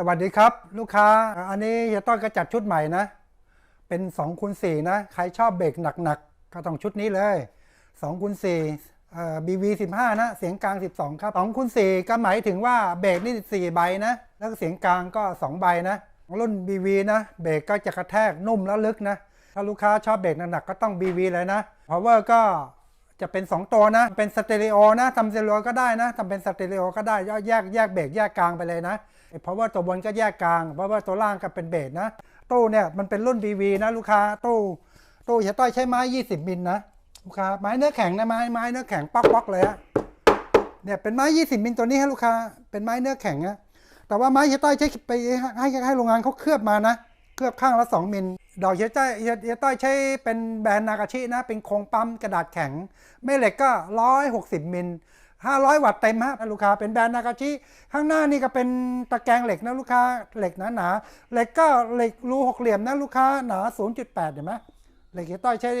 สวัสดีครับ ลูกค้าอันนี้เฮียต้อยก็จัดชุดใหม่นะ เป็น2คูณ4นะ ใครชอบเบรกหนักๆ ก็ต้องชุดนี้เลย2คูณ4เอ่อ BV 15 นะ เสียงกลาง 12 ครับ2คูณ4ก็หมายถึงว่าเบรกนี่4ใบนะ แล้วก็เสียงกลางก็ 2 ใบนะ รุ่น BV นะ เบรกก็จะกระแทกนุ่มแล้วลึกนะ ถ้าลูกค้าชอบเบรกหนักๆ ก็ต้อง BV เลยนะ Power ก็ จะเป็น 2 ตัวนะ เป็นสเตอริโอนะทำสเตอริโอก็ได้นะทำเป็นสเตอริโอก็ได้แยกแยกเบรกแยกกลางไปเลยนะเพราะว่าตัวบนก็แยกกลาง เพราะว่าตัวล่างก็เป็นเบรกนะตู้เนี่ยมันเป็นรุ่น BV นะลูกค้าตู้ตู้เฮียต้อยใช้ไม้ 20 มิลนะลูกค้าไม้เนื้อแข็งนะไม้ไม้เนื้อแข็งป๊อกป๊อกเลยอะเนี่ยเป็นไม้ 20 มิลตัวนี้ให้ลูกค้าเป็นไม้เนื้อแข็งนะแต่ว่าไม้เฮียต้อยใช้ไปให้ให้ให้โรงงานเขาเคลือบมานะ เคลือบข้างละ 2 มิล ดอกเฮียต้อยเฮียต้อยใช้เป็นแบรนด์นากาชินะ เป็นโครงปั๊มกระดาษแข็ง แม่เหล็กก็ 160 มิล 500 วัตต์เต็มฮะลูกค้าเป็นแบรนด์นากาชิข้างหน้านี่ก็เป็นตะแกรงเหล็กนะลูกค้าเหล็กหนาๆเหล็กก็เหล็กรูหกเหลี่ยมนะลูกค้าหนา 0.8 เห็นไหมเหล็กเฮียต้อยใช้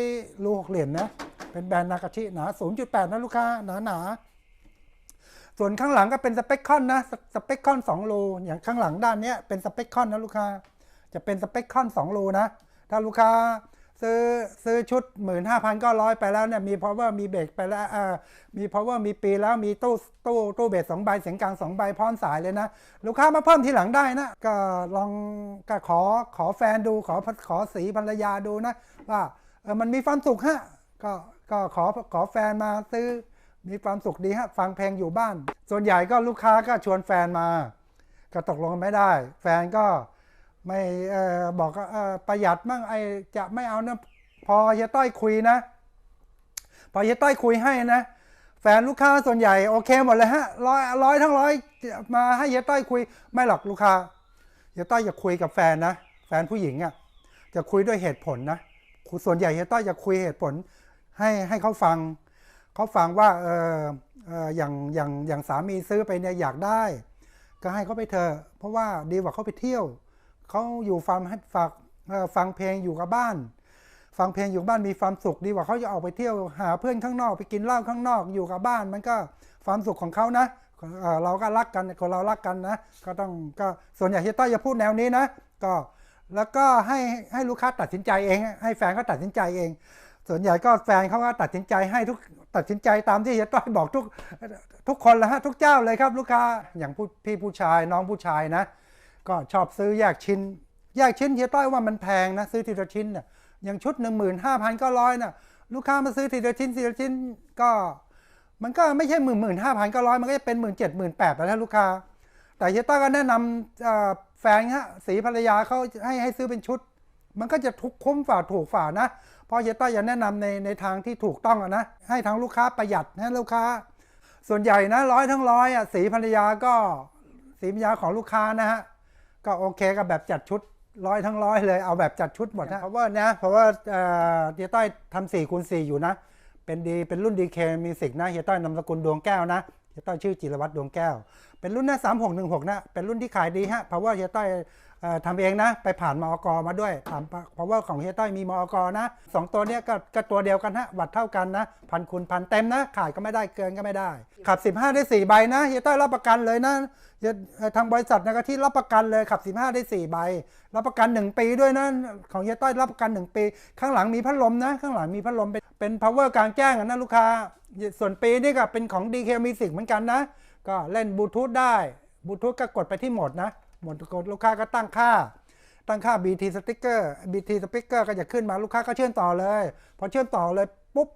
รูหกเหลี่ยมนะเป็นแบรนด์นากาชิหนา 0.8 นะลูกค้าหนาๆส่วนข้างหลังก็เป็นสเปคคอนนะสสเปคคอน2โลอย่างข้างหลังด้านนี้เป็นสเปคคอนนะลูกค้าจะเป็นสเปคคอน2โลนะ ถ้าลูกค้าซื้อซื้อชุด 15,900 ไปแล้วเนี่ยมี power มีเบรกไปแล้วเอ่อมี power มีปีแล้วมีตู้ตู้ตู้เบสสองใบเสียงกลางสองใบพร้อมสายเลยนะ ลูกค้ามาเพิ่มทีหลังได้นะ ก็ลองก็ขอขอแฟนดูขอขอสีภรรยาดูนะ ว่าเออมันมีความสุขฮะก็ก็ขอขอแฟนมาซื้อมีความสุขดีฮะฟังเพลงอยู่บ้าน ส่วนใหญ่ก็ลูกค้าก็ชวนแฟนมา ก็ตกลงกันไม่ได้ แฟนก็ ไม่บอกอประหยัดมั่งไอจะไม่เอานะพอเฮียต้อยคุยนะ พอเฮียต้อยคุยให้นะ แฟนลูกค้าส่วนใหญ่โอเคหมดเลยฮะร้อยร้อยทั้งร้อยมาให้เฮียต้อยคุยไม่หรอกลูกค้าเฮียต้อยจะคุยกับแฟนนะแฟนผู้หญิงอะจะคุยด้วยเหตุผลนะส่วนใหญ่เฮียต้อยจะคุยเหตุผลให้ให้เขาฟังเขาฟังว่าเออเอออย่างอย่างอย่างสามีซื้อไปเนี่ยอยากได้ ก็ให้เขาไปเถอะเพราะว่าดีกว่าเขาไปเที่ยว เขาอยู่ฟังให้ฝากฟังเพลงอยู่กับบ้าน ฟังเพลงอยู่บ้านมีความสุขดีกว่าเขาจะออกไปเที่ยวหาเพื่อนข้างนอกไปกินเหล้าข้างนอกอยู่กับบ้าน มันก็ความสุขของเขานะเราก็รักกันคนเรารักกันนะ ก็ต้องก็ส่วนใหญ่เฮียต้อยจะพูดแนวนี้นะก็แล้วก็ให้ให้ลูกค้าตัดสินใจเอง ให้แฟนเขาตัดสินใจเอง ส่วนใหญ่ก็แฟนเขาก็ตัดสินใจให้ทุกตัดสินใจตามที่เฮียต้อยบอกทุกทุกคนแหละฮะทุกเจ้าเลยครับ ลูกค้าอย่างผู้พี่ผู้ชายน้องผู้ชายนะ ก็ชอบซื้อแยกชิ้น แยกชิ้นเฮียต้อยว่ามันแพงนะซื้อทีละชิ้นเน่ะอย่างชุด 1 5 9 0 0น่ะลูกค้ามาซื้อทีละชิ้นทีละชิ้นก็มันก็ไม่ใช่หมื่นหมื่นห้าพันก็ร้อยมันก็จะเป็นหมื่นเจ็ดหมื่นแปดแล้วนะลูกค้า แต่เฮียต้อยก็แนะนำแฟนฮะสีภรรยาเขาให้ให้ซื้อเป็นชุด มันก็จะทุกคุ้มฝ่าถูกฝ่านะเพราะเฮียต้อยจะแนะนำในในทางที่ถูกต้องอะนะให้ทางลูกค้าประหยัดให้ลูกค้า ส่วนใหญ่นะร้อยทั้งร้อยอะสีภรรยาก็สีภรรยาของลูกค้านะฮะ ก็โอเคกับแบบจัดชุดร้อยทั้งร้อยเลยเอาแบบจัดชุดหมดนะเพราะว่านะเพราะว่าเอ่อเฮียต้อยทำสี่คูณสี่อยู่นะ เป็นดีเป็นรุ่นดีเคมีสิกนะเฮียต้อยนามสกุลดวงแก้วนะเฮียต้อยชื่อจิรวัตรดวงแก้ว เป็นรุ่นนะสามหกหนึ่งหกนะเป็นรุ่นที่ขายดีฮะเพราะว่าเฮียต้อยเอ่อ ทำเองนะ ไปผ่านมอกมาด้วยผ่านเพราะว่าของเฮียต้อยมีมอกนะสองตัวเนี้ยก็ก็ตัวเดียวกันฮะวัดเท่ากันนะพันคูณพันเต็มนะ ขายก็ไม่ได้เกินก็ไม่ได้ ขับ 15 ได้ 4 ใบนะเฮียต้อยรับประกันเลยนะทางบริษัทนะก็ที่รับประกันเลยขับ 15 ได้ 4 ใบ รับประกัน 1 ปีด้วยนะ ของเฮียต้อยรับประกัน 1 ปี ข้างหลังมีพัดลมนะ ข้างหลังมีพัดลมเป็นเป็น power กลางแจ้งนะลูกค้า ส่วนปีนี่ก็เป็นของ DK Music เหมือนกันนะ ก็เล่นบลูทูธได้บลูทูธก็กดไปที่โหมดนะ หมดกดลูกค้าก็ตั้งค่า ตั้งค่า BT sticker BT speaker ก็จะขึ้นมาลูกค้าก็เชื่อมต่อเลย พอเชื่อมต่อเลยปุ๊บ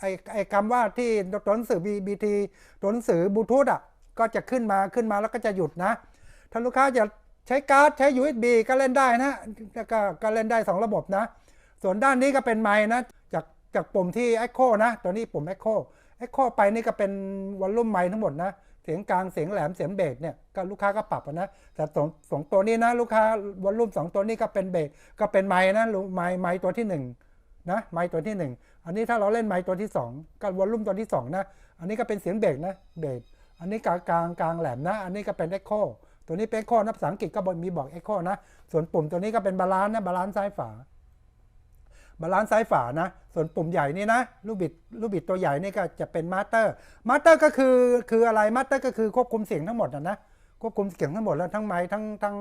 ไอ้ไอ้คำว่าที่ตัวหนังสือ BT ตัวหนังสือบลูทูธอะก็จะขึ้นมาขึ้นมาแล้วก็จะหยุดนะ ถ้าลูกค้าจะใช้การ์ดใช้ USB ก็เล่นได้นะก็ก็เล่นได้ 2 ระบบนะ ส่วนด้านนี้ก็เป็นไมค์นะ จากจากปุ่มที่ Echo นะ ตัวนี้ปุ่ม Echo Echo ไปนี่ก็เป็นวอลลุ่มไมค์ทั้งหมดนะ เสียงกลางเสียงแหลมเสียงเบสเนี่ยก็ลูกค้าก็ปรับนะแต่สองสองตัวนี้นะลูกค้าวอลลุ่มสองตัวนี้ก็เป็นเบสก็เป็นไมค์นะไมค์ไมค์ตัวที่หนึ่งนะไมค์ตัวที่ 1 อันนี้ถ้าเราเล่นไมค์ตัวที่ 2ก็วอลลุ่มตัวที่2นะอันนี้ก็เป็นเสียงเบสนะเบสอันนี้กลางกลางกลางแหลมนะ อันนี้ก็เป็นเอ็กโคตัวนี้เป็นเอ็กโคนะภาษาอังกฤษก็มีบอกเอ็กโคนะส่วนปุ่มตัวนี้ก็เป็นบาลานซ์นะบาลานซ์ซ้ายฝา บาลานซ์ซ้ายฝานะ ส่วนปุ่มใหญ่นี่นะลูกบิดลูกบิดตัวใหญ่นี่ก็จะเป็นมาสเตอร์มาสเตอร์ก็คือคืออะไรมาสเตอร์ก็คือควบคุมเสียงทั้งหมดนะนะควบคุมเสียงทั้งหมดแล้วทั้งไม้ทั้งทั้ง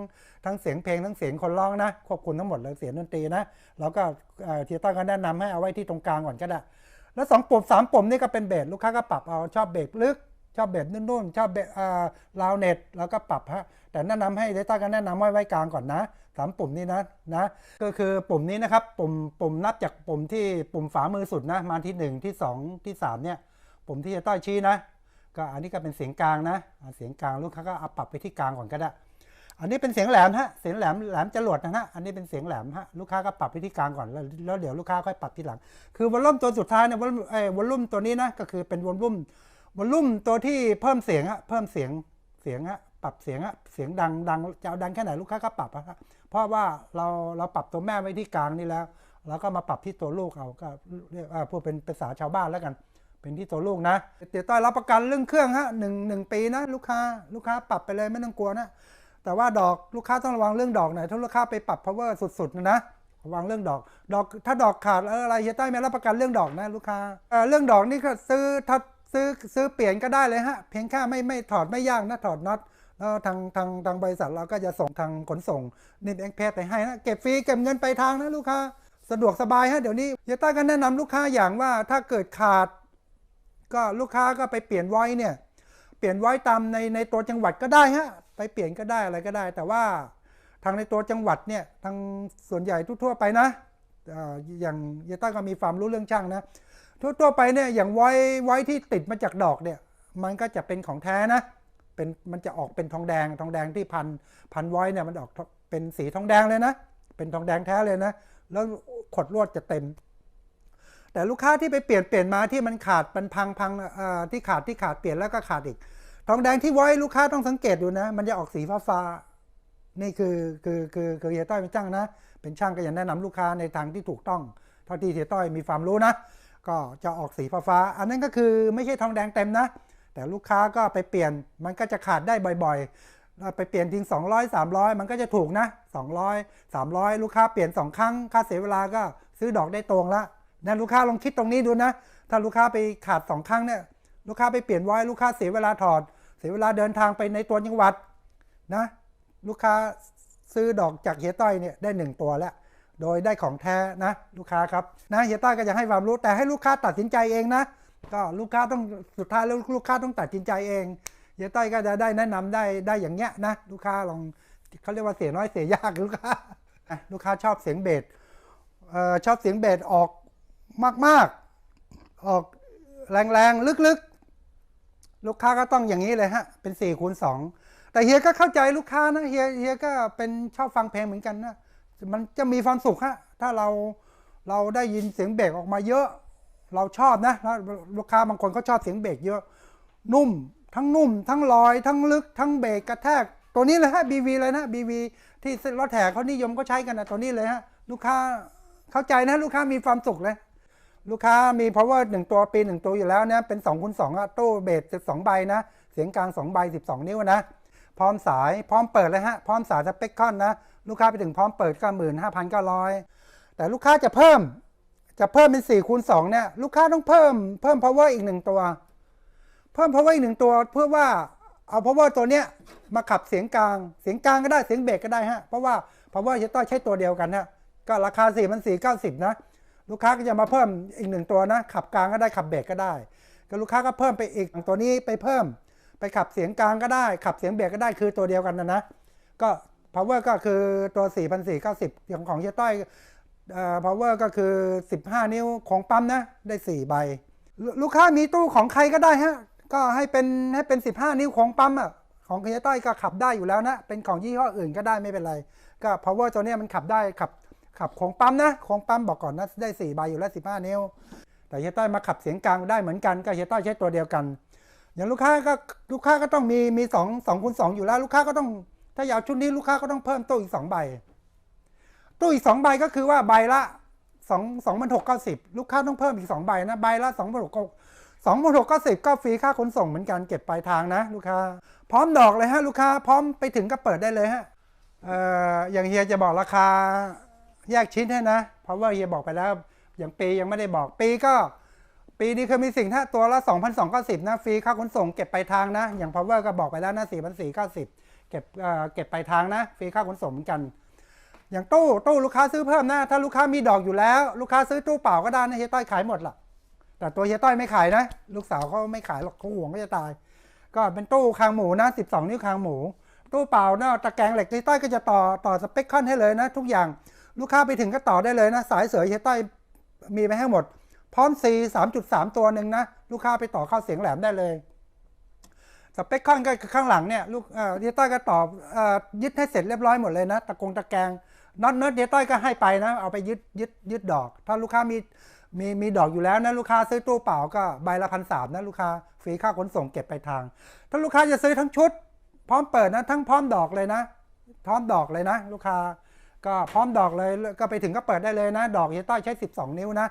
ทั้งเสียงเพลงทั้งเสียงคนร้องนะควบคุมทั้งหมดเลยเสียงดนตรีนะแล้วก็เออทีต้าก็แนะนำให้เอาไว้ที่ตรงกลางก่อนก็ได้แล้วสองปุ่มสามปุ่มนี่ก็เป็นเบสลูกค้าก็ปรับเอาชอบเบสลึก ชอบเบสนุ่นๆชอบเบสอ่าลาวเน็ตแล้วก็ปรับฮะแต่แนะนำให้เดต้าก็แนะนำไว้ไว้กลางก่อนนะสามปุ่มนี้นะนะก็คือปุ่มนี้นะครับปุ่มปุ่มนับจากปุ่มที่ปุ่มฝามือสุดนะมาที่หนึ่งที่สองที่สามเนี่ยปุ่มที่จะต้อยชี้นะ ก็อันนี้ก็เป็นเสียงกลางนะเสียงกลางลูกค้าก็เอาปรับไปที่กลางก่อนก็ได้อันนี้เป็นเสียงแหลมฮะเสียงแหลมแหลมจรวดนะฮะอันนี้เป็นเสียงแหลมฮะลูกค้าก็ปรับไปที่กลางก่อนแล้วแล้วเดี๋ยวลูกค้าค่อยปรับทีหลัง คือวอลลุ่มตัวสุดท้ายเนี่ยวอลลุ่มเออวอลลุ่มตัวนี้นะก็คือเป็นวอลลุ่ม วอลลุ่มตัวที่เพิ่มเสียงฮะเพิ่มเสียงเสียงฮะปรับเสียงฮะเสียงดังดังจะเอาดังแค่ไหนลูกค้าก็ปรับฮะเพราะว่าเราเราปรับตัวแม่ไว้ที่กลางนี่แล้วเราก็มาปรับที่ตัวลูกเอาก็เรียกว่าพูดเป็นภาษาชาวบ้านแล้วกัน เป็นที่ตัวลูกนะเดี๋ยต้อยรับประกันเรื่องเครื่องฮะหนึ่งหนึ่งปีนะลูกค้าลูกค้าปรับไปเลยไม่ต้องกลัวนะ แต่ว่าดอกลูกค้าต้องระวังเรื่องดอกหน่อยถ้าลูกค้าไปปรับ power สุดๆนะนะระวังเรื่องดอก ดอกถ้าดอกขาดอะไรเฮียต้อยไม่รับประกันเรื่องดอกนะลูกค้าเออเรื่องดอกนี่ก็ซื้อถ้า ซื้อซื้อเปลี่ยนก็ได้เลยฮะ เพียงแค่ไม่ไม่ถอดไม่ยากนะถอดน็อตแล้วทางทางทางบริษัทเราก็จะส่งทางขนส่งนิดเอ็กเพสไปให้นะเก็บฟรีเก็บเงินไปทางนะลูกค้าสะดวกสบายฮะเดี๋ยวนี้เฮียต้อยก็แนะนำลูกค้าอย่างว่าถ้าเกิดขาด ก็ลูกค้าก็ไปเปลี่ยนไว้เนี่ยเปลี่ยนไว้ตามในในตัวจังหวัดก็ได้ฮะไปเปลี่ยนก็ได้อะไรก็ได้ แต่ว่าทางในตัวจังหวัดเนี่ยทางส่วนใหญ่ทั่วๆไปนะเอ่ออย่างเยต้าก็มีความรู้เรื่องช่างนะ ทั่วๆไปเนี่ยอย่างไว้ไว้ที่ติดมาจากดอกเนี่ย มันก็จะเป็นของแท้นะเป็นมันจะออกเป็นทองแดงทองแดงที่พันพันไว้เนี่ยมันออกเป็นสีทองแดงเลยนะ เป็นทองแดงแท้เลยนะ แล้วขดลวดจะเต็ม แต่ลูกค้าที่ไปเปลี่ยนเปลี่ยนมาที่มันขาดมันพังพังที่ขาดที่ขาดเปลี่ยนแล้วก็ขาดอีก ทองแดงที่ไว้ลูกค้าต้องสังเกตดูนะ มันจะออกสีฟ้าฟ้านี่คือคือคือคือเฮียต้อยเป็นช่างนะ เป็นช่างก็ยังแนะนำลูกค้าในทางที่ถูกต้องเท่าที่เฮียต้อยมีความรู้นะ ก็จะออกสีฟ้าฟ้าๆอันนั้นก็คือไม่ใช่ทองแดงเต็มนะ แต่ลูกค้าก็ไปเปลี่ยนมันก็จะขาดได้บ่อยๆ ไปเปลี่ยนทิ้ง200 300 มันก็จะถูกนะ 200 300 ลูกค้าเปลี่ยนสองครั้ง ค่าเสียเวลาก็ซื้อดอกได้ตรงละนะลูกค้าลองคิดตรงนี้ดูนะ ถ้าลูกค้าไปขาดสองครั้งเนี่ยลูกค้าไปเปลี่ยนไว้ลูกค้าเสียเวลาถอด เสียเวลาเดินทางไปในตัวจังหวัดนะ ลูกค้าซื้อดอกจากเฮียต้อยเนี่ยได้หนึ่งตัวแล้ว โดยได้ของแท้นะลูกค้าครับนะเฮียต้อยก็จะให้ความรู้แต่ให้ลูกค้าตัดสินใจเองนะ ก็ลูกค้าต้องสุดท้ายแล้วลูกค้าต้องตัดสินใจเองเฮียต้อยก็จะได้แนะนำได้ได้อย่างเงี้ยนะลูกค้าลองเขาเรียกว่าเสียน้อยเสียยากลูกค้าลูกค้าชอบเสียงเบสเอ่อชอบเสียงเบสออกมากๆ ออกแรงๆ ลึกๆ ลูกค้าก็ต้องอย่างนี้เลยฮะ เป็น4คูณ2แต่เฮียก็เข้าใจลูกค้านะเฮียเฮียก็เป็นชอบฟังเพลงเหมือนกันนะ มันจะมีความสุขฮะถ้าเราเราได้ยินเสียงเบรกออกมาเยอะ เราชอบนะลูกค้าบางคนเขาชอบเสียงเบรกเยอะ นุ่มทั้งนุ่ม ทั้งลอย ทั้งลึก ทั้งเบรกกระแทก ตัวนี้เลยฮะ BV เลยนะ BV ที่รถแห่เขานิยมก็ใช้กันนะตัวนี้เลยฮะ ลูกค้าเข้าใจนะ ลูกค้ามีความสุขเลย ลูกค้ามี power หนึ่งตัวปีหนึ่งตัวอยู่แล้วนะ เป็น2คูณ2อะตู้เบส12ใบนะ เสียงกลาง2ใบ12นิ้วนะ พร้อมสาย พร้อมเปิดเลยฮะ พร้อมสายสเปคคอนนะ ลูกค้าไปถึงพร้อมเปิดก็หมื่นห้าพันเก้าร้อยแต่ลูกค้าจะเพิ่มจะเพิ่มเป็น4คูณ2เนี่ยลูกค้าต้องเพิ่มเพิ่ม power อีกหนึ่งตัว เพิ่ม power อีกหนึ่งตัว เพื่อว่าเอา power ตัวเนี้ยมาขับเสียงกลางเสียงกลางก็ได้เสียงเบสก็ได้ฮะเพราะว่า power จะต้องใช้ตัวเดียวกันฮะก็ราคา4 4 9 0นะลูกค้าก็จะมาเพิ่มอีกหนึ่งตัวนะขับกลางก็ได้ขับเบรกก็ได้ ก็ลูกค้าก็เพิ่มไปอีกตัวนี้ไปเพิ่ม ไปขับเสียงกลางก็ได้ ขับเสียงเบรกก็ได้คือตัวเดียวกันนะนะก็ power ก็คือตัว 4,490อย่างของเฮียต้อยเอ่อ power ก็คือ 15 นิ้วของปั๊มนะ ได้ 4 ใบลลูกค้ามีตู้ของใครก็ได้ฮะ ก็ให้เป็นให้เป็น 15 นิ้วของปั๊มอะ ของเฮียต้อยก็ขับได้อยู่แล้วนะ เป็นของยี่ห้ออื่นก็ได้ไม่เป็นไร ก็ power ตัวนี้มันขับได้ขับขับของปั๊มนะ ของปั๊มบอกก่อนนะ ได้ 4 ใบอยู่แล้ว 15 นิ้ว แต่เฮียต้อยมาขับเสียงกลางได้เหมือนกัน ก็เฮียต้อยใช้ตัวเดียวกัน อย่างลูกค้าก็ลูกค้าก็ต้องมีมีสองสองคูณสองอยู่แล้ว ลูกค้าก็ต้อง ถ้าอยากชุดนี้ลูกค้าก็ต้องเพิ่มตู้อีกสองใบ ตู้อีกสองใบก็คือว่าใบละสองสองพันหกเก้าสิบลูกค้าต้องเพิ่มอีกสองใบนะ ใบละสองพันหกสองพันหกเก้าสิบก็ฟรีค่าขนส่งเหมือนกันเก็บปลายทางนะ ลูกค้า พร้อมดอกเลยฮะลูกค้าพร้อมไปถึงก็เปิดได้เลยฮะเอ่ออย่างเฮียจะบอกราคาแยกชิ้นให้นะ เพราะว่าเฮียบอกไปแล้ว อย่างปียังไม่ได้บอกปีก็ปีนี้คือมีสิ่งถ้าตัวละ2,290นะฟรีค่าขนส่งเก็บไปลายทางนะ อย่าง power ก็บอกไปแล้วนะ4,490 เก็บเก็บปลายทางนะฟรีค่าขนส่งเหมือนกัน อย่างตู้ตู้ลูกค้าซื้อเพิ่มนะ ถ้าลูกค้ามีดอกอยู่แล้ว ลูกค้าซื้อตู้เปล่าก็ได้นะเฮียต้อยขายหมดละแต่ตัวเฮียต้อยไม่ขายนะ ลูกสาวเขาไม่ขายหรอกเขาห่วงก็จะตาย ก็เป็นตู้คางหมูนะ 12 นิ้วคางหมู ตู้เปล่านะตะแกรงเหล็กเฮียต้อยก็จะต่อต่อสเปคคอนให้เลยนะ ทุกอย่างลูกค้าไปถึงก็ต่อได้เลยนะ สายเสือเฮียต้อยมีไปให้หมด พร้อม C 3.3 ตัวหนึ่งนะ ลูกค้าไปต่อเข้าเสียงแหลมได้เลย สเปคคอนก็ข้างหลังเนี่ยลูกเอเดียต้อยก็ตอบอยึดให้เสร็จเรียบร้อยหมดเลยนะ ตะกงตะแกรงน็อตเนิร์ดเดียต้อยก็ให้ไปนะ เอาไปยึดยึดยึดดอก ถ้าลูกค้ามีมีมีดอกอยู่แล้วนะลูกค้าซื้อตู้เปล่าก็ใบละพันสามนะลูกค้าฟรีค่าขนส่งเก็บไปทาง ถ้าลูกค้าจะซื้อทั้งชุด พร้อมเปิดนะทั้งพร้อมดอกเลยนะ พร้อมดอกเลยนะ ลูกค้าก็พร้อมดอกเลยก็ไปถึงก็เปิดได้เลยนะ ดอกเฮียต้อยใช้ 12 นิ้วนะ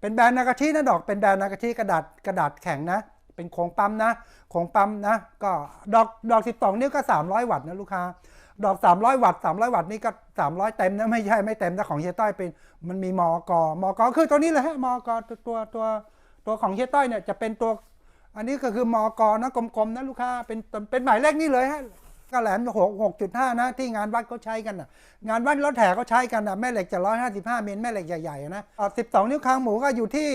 เป็นแบรนด์นากาชินะดอกเป็นแบรนด์นากาชิกระดาษกระดาษแข็งนะ เป็นโครงปั๊มนะโครงปั๊มนะ ก็ดอกดอก 12 นิ้วก็ 300 วัตต์นะลูกค้า ดอก 300 วัตต์ 300 วัตต์นี่ก็ 300 เต็มนะไม่ใช่ไม่เต็มนะของเฮียต้อยเป็นมันมีมอกมอกคือตัวนี้เลยฮะมอกตัวตัวตัวตัวของเฮียต้อยเนี่ยจะเป็นตัว อันนี้ก็คือมอกนะกลมๆนะลูกค้าเป็นเป็นหมายเลขนี่เลยฮะ ก็แหลมหกหกจุดห้านะที่งานวัดเขาใช้กันนะงานวัดรถแห่เขาใช้กันนะแม่เหล็กจะร้อยห้าสิบห้าเมตรแม่เหล็กใหญ่ๆนะสิบสองนิ้วคางหมูก็อยู่ที่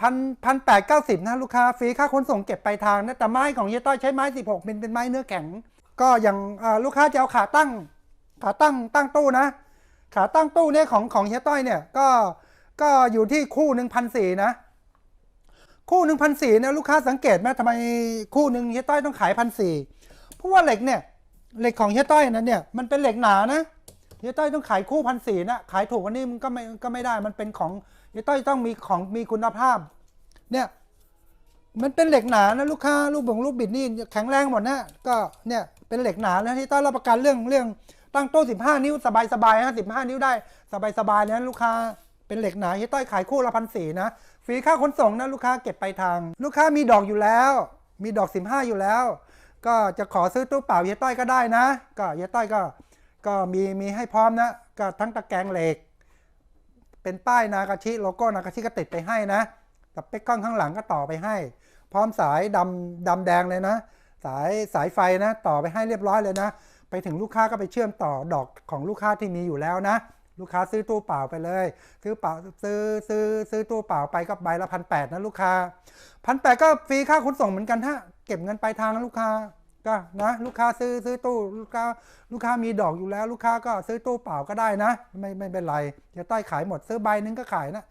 พันพันแปดเก้าสิบนะลูกค้าฟรีค่าขนส่งเก็บไปลายทางนะแต่ไม้ของเฮียต้อยใช้ไม้สิบหกมิลเป็นไม้เนื้อแข็ง ก็อย่างลูกค้าจะเอาขาตั้ง ขาตั้งตั้งตู้นะ ขาตั้งตู้เนี่ยของของเฮียต้อยเนี่ยก็ก็อยู่ที่คู่หนึ่งพันสี่นะคู่หนึ่งพันสี่เนี่ยลูกค้าสังเกตไหมทำไมคู่หนึ่งเฮียต้อยต้องขายพันสี่เพราะว่าเหล็กเนี่ย เหล็กของเฮียต้อยนั้นเนี่ยมันเป็นเหล็กหนานะเฮียต้อยต้องขายคู่พันสี่นะขายถูกกว่านี้มันก็ไม่ก็ไม่ได้มันเป็นของเฮียต้อยต้องมีของมีคุณภาพ เนี่ย มันเป็นเหล็กหนานะลูกค้าลูกบ่งลูกบิดนี่แข็งแรงหมดนะก็เนี่ยเป็นเหล็กหนานะที่ต้อยรับประกันเรื่องเรื่องตั้งโต๊ะ15 นิ้วสบายสบายนะ15 นิ้วได้สบายสบายนะลูกค้าเป็นเหล็กหนาที่ต้อยขายคู่ละพันสี่นะฟรีค่าขนส่งนะลูกค้าเก็บไปลายทาง ลูกค้ามีดอกอยู่แล้ว มีดอก 15 อยู่แล้ว ก็จะขอซื้อตู้เปล่าเฮียต้อยก็ได้นะ ก็เฮียต้อยก็ก็มีมีให้พร้อมนะ ก็ทั้งตะแกรงเหล็ก เป็นป้ายนากาชิโลโก้นากาชิก็ติดไปให้นะสเปคกกล้องข้างหลังก็ต่อไปให้ พร้อมสายดำดำแดงเลยนะ สายสายไฟนะต่อไปให้เรียบร้อยเลยนะ ไปถึงลูกค้าก็ไปเชื่อมต่อดอกของลูกค้าที่มีอยู่แล้วนะ ลูกค้าซื้อตู้เปล่าไปเลย ซื้อเปล่าซื้อซื้อซื้อตู้เปล่าไปก็ใบละพันแปดนะลูกค้าพันแปดก็ฟรีค่าขนส่งเหมือนกันฮะ ก็บเงินปลายทางลูกค้าก็นะลูกค้าซื้อซื้อตู้ลูกค้าลูกค้ามีดอกอยู่แล้ว ลูกค้าก็ซื้อตู้เปล่าก็ได้นะ ไม่ไม่เป็นไรจะต้อยขายหมดซื้อใบหนึงก็ขายนะ